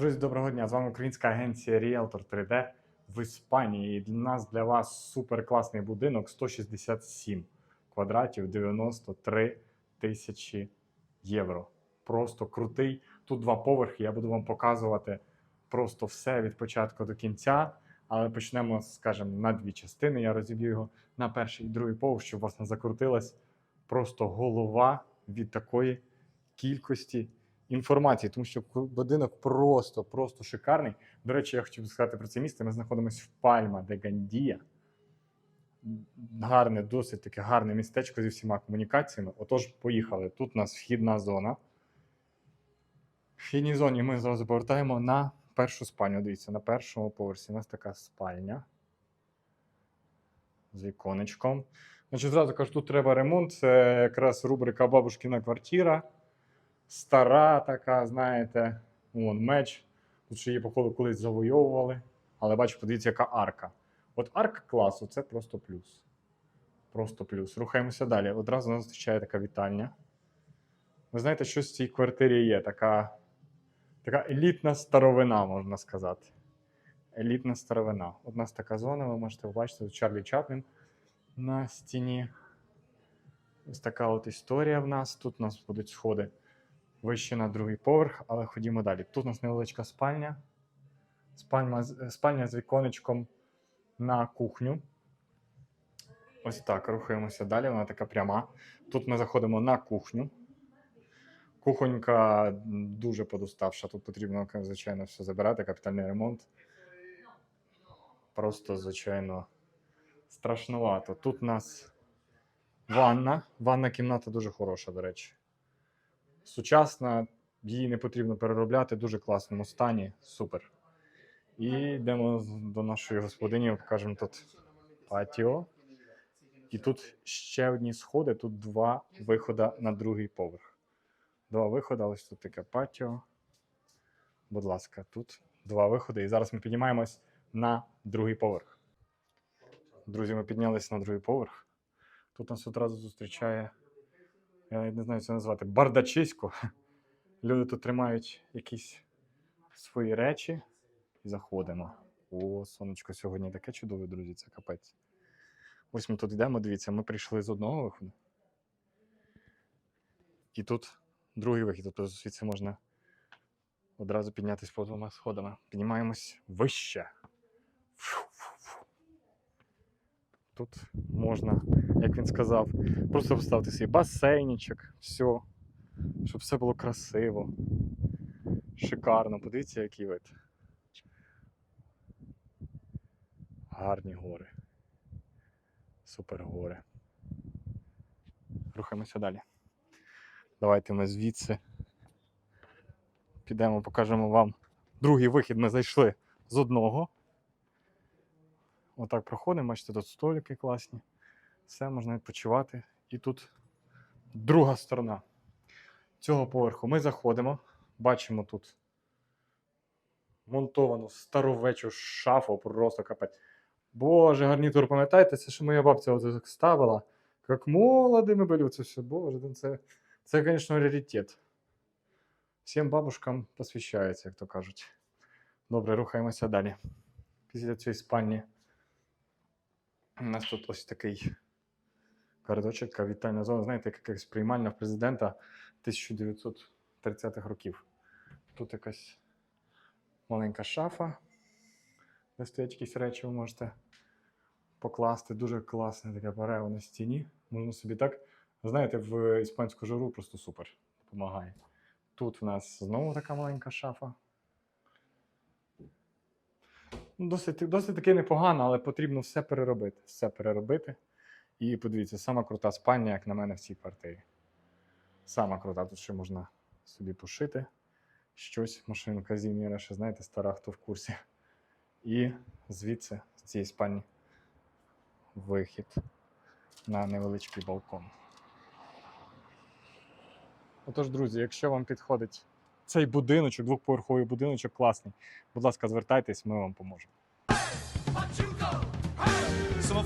Друзі, доброго дня! З вами українська агенція Realtor 3D в Іспанії. І для нас для вас супер класний будинок 167 квадратів 93 тисячі євро. Просто крутий. Тут два поверхи. Я буду вам показувати просто все від початку до кінця. Але почнемо, скажімо, на дві частини. Я розіб'ю його на перший і другий поверх, щоб у вас не закрутилась просто голова від такої кількості інформації, тому що будинок просто, просто шикарний. До речі, я хотів сказати про це місце. Ми знаходимося в Пальма де Гандія. Гарне, досить таке гарне містечко зі всіма комунікаціями. Отож, поїхали. Тут у нас вхідна зона. В вхідній зоні ми зразу повертаємо на першу спальню. Дивіться, на першому поверсі у нас така спальня з віконечком. Значить, зразу кажу, тут треба ремонт. Це якраз рубрика Бабушкіна квартира. Стара така, знаєте, вон меч. Тут ще її, походу, колись завойовували. Але бачу, подивіться, яка арка. От арка класу це просто плюс. Просто плюс. Рухаємося далі. Одразу нас зустрічає така вітальня. Ви знаєте, що в цій квартирі є? Така, така елітна старовина, можна сказати. Елітна старовина. От нас така зона, ви можете побачити, Чарлі Чаплін на стіні. Ось така от історія в нас. Тут у нас будуть сходи вище на другий поверх, але ходімо далі. Тут у нас невеличка спальня. Спальня, з- спальня з віконечком на кухню. Ось так, рухаємося далі. Вона така пряма. Тут ми заходимо на кухню. Кухонька дуже подуставша. Тут потрібно, звичайно, все забирати, капітальний ремонт. Просто, звичайно, страшнувато. Тут у нас ванна. Ванна кімната дуже хороша, до речі. Сучасна, її не потрібно переробляти, дуже класному стані. Супер. І йдемо до нашої господині, покажемо тут патіо. І тут ще одні сходи, тут два виходи на другий поверх. Два виходи, ось тут таке патіо. Будь ласка, тут два виходи. І зараз ми піднімаємось на другий поверх. Друзі, ми піднялись на другий поверх. Тут нас одразу зустрічає, я не знаю, це назвати, бардачисько. Люди тут тримають якісь свої речі і заходимо. О, сонечко сьогодні таке чудове, друзі, це капець. Ось ми тут йдемо, дивіться, ми прийшли з одного виходу. І тут другий вихід. Тобто звідси можна одразу піднятися по двома сходами. Піднімаємось вище. Тут можна, як він сказав, просто поставити свій басейничок, все, щоб все було красиво, шикарно. Подивіться, який вид. Гарні гори. Супер гори. Рухаємося далі. Давайте ми звідси підемо, покажемо вам другий вихід. Ми зайшли з одного. Отак проходимо, бачите, тут столики класні. Все, можна відпочивати. І тут друга сторона цього поверху. Ми заходимо, бачимо тут монтовану старовечу шафу, просто капець. Боже, гарнітур, пам'ятаєте, це що моя бабця так ставила. Як молодими були, це все, боже, ну це, це, звісно, раритет. Всім бабушкам посвящається, як то кажуть. Добре, рухаємося далі. Після цієї спальні у нас тут ось такий коридочок, така вітальна зона, знаєте, як якась приймальня в президента 1930-х років. Тут якась маленька шафа, де стоять якісь речі, ви можете покласти. Дуже класне таке парео на стіні. Можна собі так. Знаєте, в іспанську жару просто супер. Допомагає. Тут в нас знову така маленька шафа. Ну, Досить, досить таки непогано, але потрібно все переробити. Все переробити. І подивіться, сама крута спальня, як на мене, в цій квартирі. Сама крута, тут ще можна собі пошити щось, машинка Зіміра, ще знаєте, стара, хто в курсі. І звідси, з цієї спальні, вихід на невеличкий балкон. Отож, друзі, якщо вам підходить цей будиночок, двохповерховий будиночок класний, будь ласка, звертайтесь, ми вам поможемо. So